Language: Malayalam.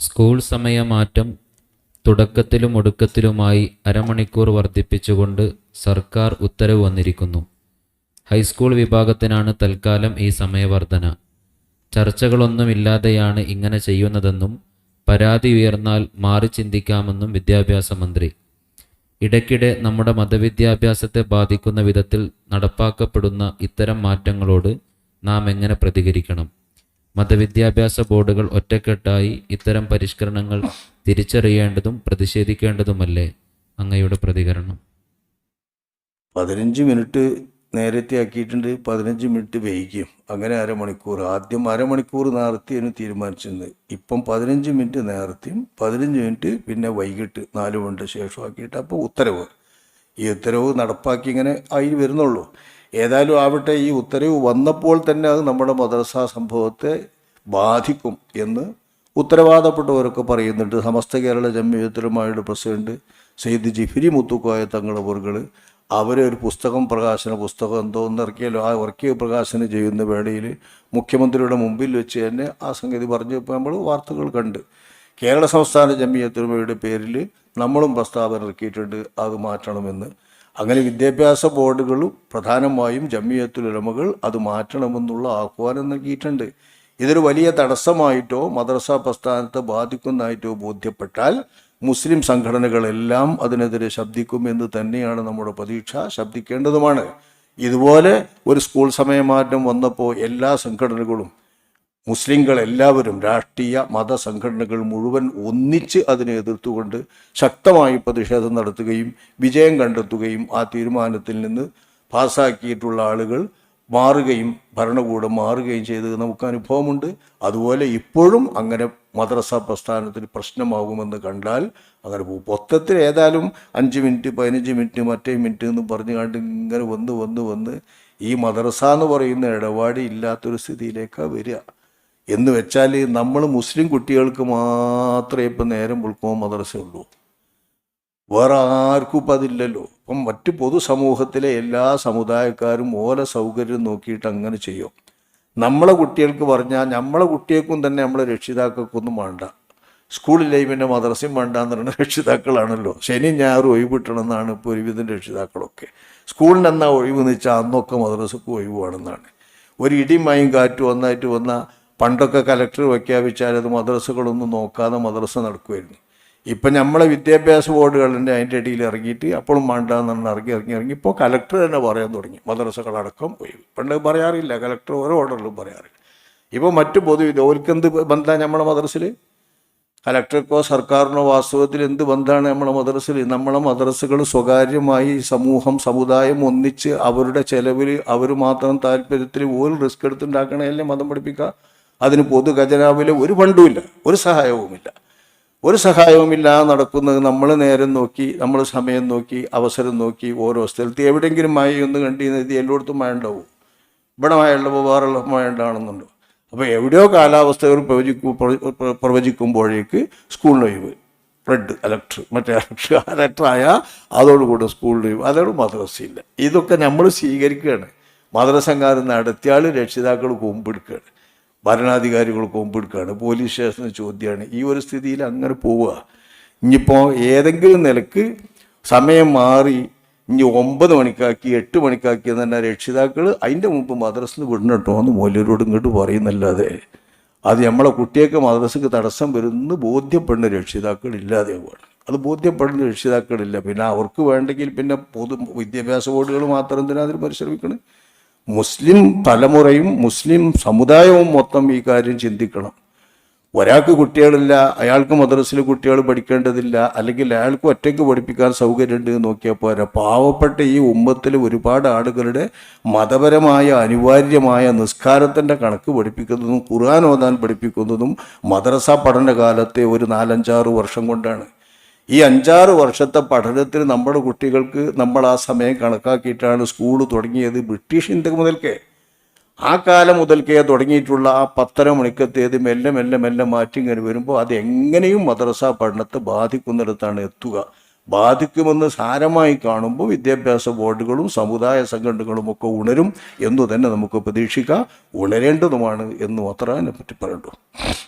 സ്കൂൾ സമയമാറ്റം തുടക്കത്തിലും ഒടുക്കത്തിലുമായി അരമണിക്കൂർ വർദ്ധിപ്പിച്ചുകൊണ്ട് സർക്കാർ ഉത്തരവ് വന്നിരിക്കുന്നു. ഹൈസ്കൂൾ വിഭാഗത്തിനാണ് തൽക്കാലം ഈ സമയവർധന ചർച്ചകളൊന്നുമില്ലാതെയാണ് ഇങ്ങനെ ചെയ്യുന്നതെന്നും പരാതി ഉയർന്നാൽ മാറി ചിന്തിക്കാമെന്നും വിദ്യാഭ്യാസ മന്ത്രി. ഇടയ്ക്കിടെ നമ്മുടെ മതവിദ്യാഭ്യാസത്തെ ബാധിക്കുന്ന വിധത്തിൽ നടപ്പാക്കപ്പെടുന്ന ഇത്തരം മാറ്റങ്ങളോട് നാം എങ്ങനെ പ്രതികരിക്കണം? മതവിദ്യാഭ്യാസ ബോർഡുകൾ ഒറ്റക്കെട്ടായി ഇത്തരം പരിഷ്കരണങ്ങൾ തിരിച്ചറിയേണ്ടതും പ്രതിഷേധിക്കേണ്ടതുമല്ലേ? അങ്ങയുടെ പ്രതികരണം. പതിനഞ്ച് മിനിറ്റ് നേരത്തെ ആക്കിയിട്ടുണ്ട്. പതിനഞ്ച് മിനിറ്റ് വൈകിയും. അങ്ങനെ അരമണിക്കൂർ. ആദ്യം അരമണിക്കൂർ നേരത്തെയാണ് തീരുമാനിച്ചിരുന്നത് ഇപ്പം പതിനഞ്ച് മിനിറ്റ് നേരത്തെയും പതിനഞ്ച് മിനിറ്റ് പിന്നെ വൈകിട്ട് നാല് മണിക്ക് ശേഷം ആക്കിയിട്ട് അപ്പോൾ ഉത്തരവ്. ഈ ഉത്തരവ് നടപ്പാക്കി ഇങ്ങനെ ആയി വരുന്നുള്ളൂ. ഏതായാലും ആവട്ടെ ഈ ഉത്തരവ് വന്നപ്പോൾ തന്നെ അത് നമ്മുടെ മദ്രസ സംഭവത്തെ ബാധിക്കും എന്ന് ഉത്തരവാദപ്പെട്ടവരൊക്കെ പറയുന്നുണ്ട്. സമസ്ത കേരള ജമ്മിയത്തിലുമായുടെ പ്രസിഡന്റ് സെയ്ദ് ജിഫിരി മുത്തുക്കോയ തങ്ങളവറുകൾ അവരെ ഒരു പുസ്തകം പ്രകാശന പുസ്തകം എന്തോ ഒന്ന് ഇറക്കിയല്ലോ. ആ ഇറക്കിയ പ്രകാശനം ചെയ്യുന്ന വേളയിൽ മുഖ്യമന്ത്രിയുടെ മുമ്പിൽ വെച്ച് തന്നെ ആ സംഗതി പറഞ്ഞപ്പോൾ നമ്മൾ വാർത്തകൾ കണ്ട്. കേരള സംസ്ഥാന ജമ്മിയത്തിലുമയുടെ പേരിൽ നമ്മളും പ്രസ്താവന ഇറക്കിയിട്ടുണ്ട്. അത് മാറ്റണമെന്ന് അങ്ങനെ വിദ്യാഭ്യാസ ബോർഡുകൾ പ്രധാനമായും ജമ്മിയത്തുലമകൾ അത് മാറ്റണമെന്നുള്ള ആഹ്വാനം നൽകിയിട്ടുണ്ട്. ഇതൊരു വലിയ തടസ്സമായിട്ടോ മദ്രസ പ്രസ്ഥാനത്തെ ബാധിക്കുന്നതായിട്ടോ ബോധ്യപ്പെട്ടാൽ മുസ്ലിം സംഘടനകളെല്ലാം അതിനെതിരെ ശബ്ദിക്കുമെന്ന് തന്നെയാണ് നമ്മുടെ പ്രതീക്ഷ. ശബ്ദിക്കേണ്ടതുമാണ്. ഇതുപോലെ ഒരു സ്കൂൾ സമയമാറ്റം വന്നപ്പോൾ എല്ലാ സംഘടനകളും മുസ്ലിങ്ങൾ എല്ലാവരും രാഷ്ട്രീയ മത സംഘടനകൾ മുഴുവൻ ഒന്നിച്ച് അതിനെ എതിർത്തുകൊണ്ട് ശക്തമായി പ്രതിഷേധം നടത്തുകയും വിജയം കണ്ടെത്തുകയും ആ തീരുമാനത്തിൽ നിന്ന് പാസാക്കിയിട്ടുള്ള ആളുകൾ മാറുകയും ഭരണകൂടം മാറുകയും ചെയ്തത് നമുക്ക് അനുഭവമുണ്ട്. അതുപോലെ ഇപ്പോഴും അങ്ങനെ മദ്രസ പ്രസ്ഥാനത്തിന് പ്രശ്നമാകുമെന്ന് കണ്ടാൽ അങ്ങനെ മൊത്തത്തിൽ ഏതായാലും അഞ്ച് മിനിറ്റ് പതിനഞ്ച് മിനിറ്റ് മറ്റേ മിനിറ്റ് എന്ന് പറഞ്ഞു കണ്ട് ഇങ്ങനെ വന്ന് വന്ന് വന്ന് ഈ മദ്രസ എന്ന് പറയുന്ന ഇടപാട് ഇല്ലാത്തൊരു സ്ഥിതിയിലേക്കാണ് വരിക. എന്ന് വെച്ചാൽ നമ്മൾ മുസ്ലിം കുട്ടികൾക്ക് മാത്രമേ ഇപ്പം നേരം ഉൾക്കോ മദ്രസ ഉള്ളൂ വേറെ ആർക്കും ഇപ്പം അതില്ലല്ലോ. അപ്പം മറ്റ് പൊതുസമൂഹത്തിലെ എല്ലാ സമുദായക്കാരും ഓല സൗകര്യം നോക്കിയിട്ട് അങ്ങനെ ചെയ്യും. നമ്മളെ കുട്ടികൾക്ക് പറഞ്ഞാൽ നമ്മളെ കുട്ടികൾക്കും തന്നെ നമ്മളെ രക്ഷിതാക്കൾക്കൊന്നും വേണ്ട. സ്കൂളിലെ പിന്നെ മദ്രസയും വേണ്ട എന്ന് പറയുന്ന രക്ഷിതാക്കളാണല്ലോ. ശനി ഞായറും ഒഴിവ് കിട്ടണമെന്നാണ് ഇപ്പോൾ ഒരുവിധം രക്ഷിതാക്കളൊക്കെ. സ്കൂളിന് എന്നാ ഒഴിവ് എന്ന് അന്നൊക്കെ മദ്രസക്ക് ഒഴിവാണെന്നാണ്. ഒരു ഇടിയും കാറ്റും ഒന്നായിട്ട് വന്ന പണ്ടൊക്കെ കലക്ടർ പ്രഖ്യാപിച്ചാൽ അത് മദ്രസകളൊന്നും നോക്കാതെ മദ്രസ നടക്കുമായിരുന്നു. ഇപ്പം നമ്മളെ വിദ്യാഭ്യാസ ബോർഡുകളുടെ അതിന്റെ ഇടയിൽ ഇറങ്ങിയിട്ട് അപ്പോഴും വേണ്ടാന്നാണ് ഇറങ്ങി ഇറങ്ങി ഇറങ്ങി. ഇപ്പോൾ കലക്ടർ തന്നെ പറയാൻ തുടങ്ങി. മദ്രസകളടക്കം പോയി. പണ്ട് പറയാറില്ല. കലക്ടർ ഓരോ ഓർഡറിലും പറയാറില്ല. ഇപ്പോൾ മറ്റു പൊതു ഓർക്കെന്ത് ബന്ധമാണ് നമ്മളെ മദ്രസിൽ? കലക്ടർക്കോ സർക്കാരിനോ വാസ്തവത്തിൽ എന്ത് ബന്ധമാണ് നമ്മളെ മദ്രസിൽ? നമ്മളെ മദ്രസകൾ സ്വകാര്യമായി സമൂഹം സമുദായം ഒന്നിച്ച് അവരുടെ ചെലവിൽ അവർ മാത്രം താല്പര്യത്തിൽ ഒരു റിസ്ക് എടുത്തുണ്ടാക്കണമല്ലേ മതം പഠിപ്പിക്കുക? അതിന് പൊതു ഖജനാവിൽ ഒരു ഫണ്ടുമില്ല ഒരു സഹായവുമില്ല. ഒരു സഹായവുമില്ല നടക്കുന്നത് നമ്മൾ നേരം നോക്കി നമ്മൾ സമയം നോക്കി അവസരം നോക്കി ഓരോ സ്ഥലത്ത് എവിടെയെങ്കിലും മായ ഒന്ന് കണ്ടിരുന്നത് എല്ലായിടത്തും മഴ ഉണ്ടാവും ഇവിടെ മഴ ഉള്ളപ്പോൾ വേറെ മഴ ഉണ്ടാകണമെന്നുണ്ടോ അപ്പോൾ എവിടെയോ കാലാവസ്ഥകൾ പ്രവചിക്കും പ്ര- പ്രവചിക്കുമ്പോഴേക്ക് സ്കൂൾ ഒഴിവ് റെഡ് അലക്ടർ മറ്റേ അലക്ട്രിക് അതോടുകൂടി സ്കൂൾ ഒഴിവ് അതോട് മദ്രസയില്ല. ഇതൊക്കെ നമ്മൾ സ്വീകരിക്കുകയാണ്. മദ്രസംഘാരം നടത്തിയാൽ രക്ഷിതാക്കൾ കൊമ്പെടുക്കുകയാണ് ഭരണാധികാരികൾ കൊമ്പെടുക്കുകയാണ് പോലീസ് സ്റ്റേഷന് ചോദ്യമാണ് ഈ ഒരു സ്ഥിതിയിൽ അങ്ങനെ പോവുക. ഇനിയിപ്പോൾ ഏതെങ്കിലും നിലയ്ക്ക് സമയം മാറി ഇനി ഒമ്പത് മണിക്കാക്കി എട്ട് മണിക്കാക്കി എന്ന് തന്നെ രക്ഷിതാക്കൾ അതിന്റെ മുമ്പ് മദ്രസിന് വിടണട്ടോ എന്ന് മൂല്യരോട് ഇങ്ങോട്ട് പറയുന്നല്ലാതെ. അത് നമ്മളെ കുട്ടിയൊക്കെ മദ്രസക്ക് തടസ്സം വരുന്നു ബോധ്യപ്പെടുന്ന രക്ഷിതാക്കൾ ഇല്ലാതെ പോകണം. അത് ബോധ്യപ്പെടുന്ന രക്ഷിതാക്കളില്ല. പിന്നെ അവർക്ക് വേണ്ടെങ്കിൽ പിന്നെ പൊതു വിദ്യാഭ്യാസ ബോർഡുകൾ മാത്രം എന്തിനാ അതിൽ പരിശ്രമിക്കണം? മുസ്ലിം തലമുറയും മുസ്ലിം സമുദായവും മൊത്തം ഈ കാര്യം ചിന്തിക്കണം. ഒരാൾക്ക് കുട്ടികളില്ല അയാൾക്ക് മദ്രസിൽ കുട്ടികൾ പഠിക്കേണ്ടതില്ല അല്ലെങ്കിൽ അയാൾക്ക് ഒറ്റയ്ക്ക് പഠിപ്പിക്കാൻ സൗകര്യമുണ്ട് എന്ന് നോക്കിയാൽ പോരാ. പാവപ്പെട്ട ഈ ഉമ്മത്തിൽ ഒരുപാട് ആളുകളുടെ മതപരമായ അനിവാര്യമായ നിസ്കാരത്തിന്റെ കണക്ക് പഠിപ്പിക്കുന്നതും ഖുർആൻ ഓതാൻ പഠിപ്പിക്കുന്നതും മദ്രസ പഠനകാലത്തെ ഒരു നാലഞ്ചാറ് വർഷം കൊണ്ടാണ്. ഈ അഞ്ചാറ് വർഷത്തെ പഠനത്തിന് നമ്മുടെ കുട്ടികൾക്ക് നമ്മൾ ആ സമയം കണക്കാക്കിയിട്ടാണ് സ്കൂൾ തുടങ്ങിയത് ബ്രിട്ടീഷ് ഇന്ത്യ മുതൽക്കേ. ആ കാലം മുതൽക്കേ തുടങ്ങിയിട്ടുള്ള ആ പത്തര മണിക്കത്തേത് മെല്ലെ മെല്ലെ മെല്ലെ മാറ്റി ഇങ്ങനെ വരുമ്പോൾ അത് എങ്ങനെയും മദ്രസ പഠനത്തെ ബാധിക്കുന്നിടത്താണ് എത്തുക. ബാധിക്കുമെന്ന് സാരമായി കാണുമ്പോൾ വിദ്യാഭ്യാസ ബോർഡുകളും സമുദായ സംഘടനകളും ഒക്കെ ഉണരും എന്നു തന്നെ നമുക്ക് പ്രതീക്ഷിക്കാം. ഉണരേണ്ടതുമാണ് എന്ന് മാത്രമേ അതിനെപ്പറ്റി പറയണ്ടു.